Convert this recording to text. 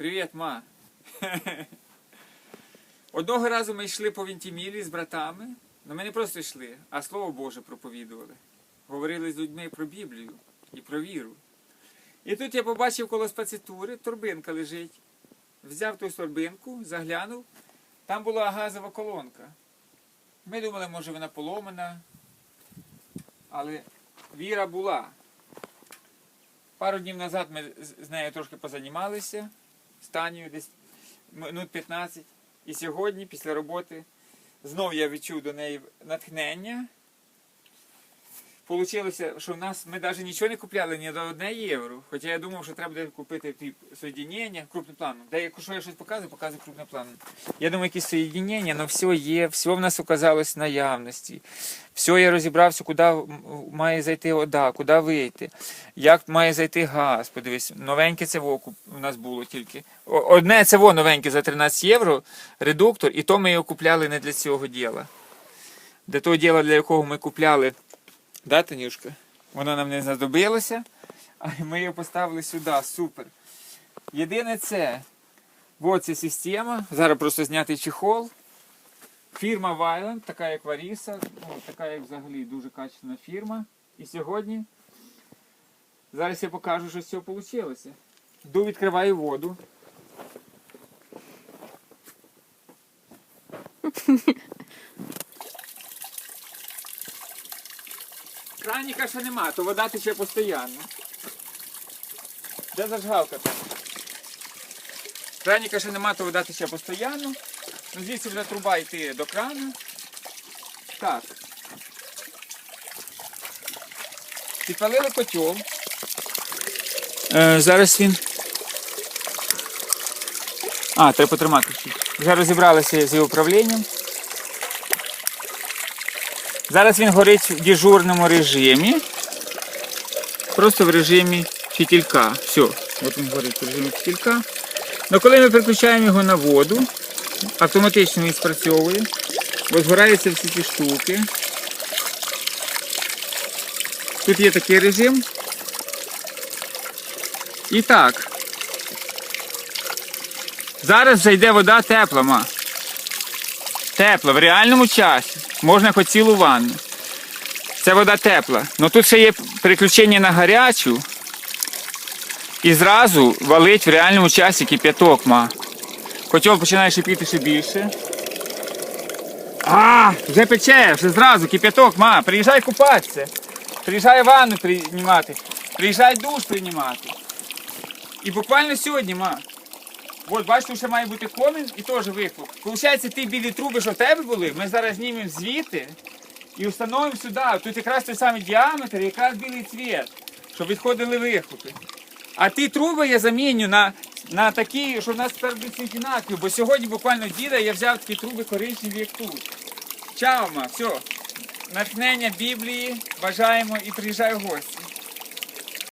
Привіт, ма. Одного разу ми йшли по Вінтімілі з братами. Ну ми не просто йшли, а Слово Боже проповідували. Говорили з людьми про Біблію і про віру. І тут я побачив коло спацитури, торбинка лежить. Взяв ту торбинку, заглянув. Там була газова колонка. Ми думали, може вона поломана. Але віра була. Пару днів назад ми з- нею трошки позанімалися, з десь минут 15. І сьогодні, після роботи, знов я відчув до неї натхнення. Получилося, що в нас ми навіть нічого не купляли ні до 1 євро. Хоча я думав, що треба купити ті соєдінення крупним планом. Де якщо я щось показую, показую крупним планом. Я думаю, якісь соєдінення, але все є, все в нас оказалось в наявності. Все я розібрався, куди має зайти вода, куди вийти, як має зайти газ. Подивись, новеньке це у нас було тільки. Одне це новеньке за 13 євро, редуктор, і то ми його купляли не для цього діла. Для того діла, для якого ми купляли, да, Танюшка? Воно нам не знадобилося, а ми його поставили сюди. Супер. Єдине це, ця система. Зараз просто зняти чехол. Фірма Вайленд, така як Варіса, ну, така як взагалі дуже качественна фірма. І сьогодні зараз я покажу, що з цього вийшло. Йду, відкриваю воду. Краніка ще нема, то вода тече постійно. Де зажигалка там? Краніка ще нема, то вода тече постійно. Ну, звідси вже труба йти до крану. Так. Підпалили котел. Е, зараз він. А, треба потримати. Вже розібралися з його управлінням. Зараз він горить в дежурному режимі. Просто в режимі фітілька. Все. От він горить в режимі фітілька. Ну коли ми переключаємо його на воду, автоматично він спрацьовує. Ось згораються всі ці штуки. Тут є такий режим. І так. Зараз вже йде вода тепла, ма. Тепла, в реальному часі. Можна хоч цілу ванну. Це вода тепла. Ну тут ще є переключення на гарячу. І зразу валить в реальному часі кип'яток, ма. Котел починає шипіти ще більше. А, вже пече, вже зразу кип'яток, ма, приїжджай купатися. Приїжджай ванну приймати. Приїжджай душ приймати. І буквально сьогодні, ма. От, бачите, ще має бути комін і теж вихлоп. Получається, ті білі труби, що в тебе були, ми зараз знімемо звідти і встановимо сюди. Тут якраз той самий діаметр, якраз білий цвіт, щоб відходили вихлопи. А ті труби я заміню на, на такі, що в нас тепер будуть всі бо сьогодні буквально діда я взяв такі труби коричневі, як тут. Чао, ма, все. Натхнення Біблії, бажаємо і приїжджай в гості.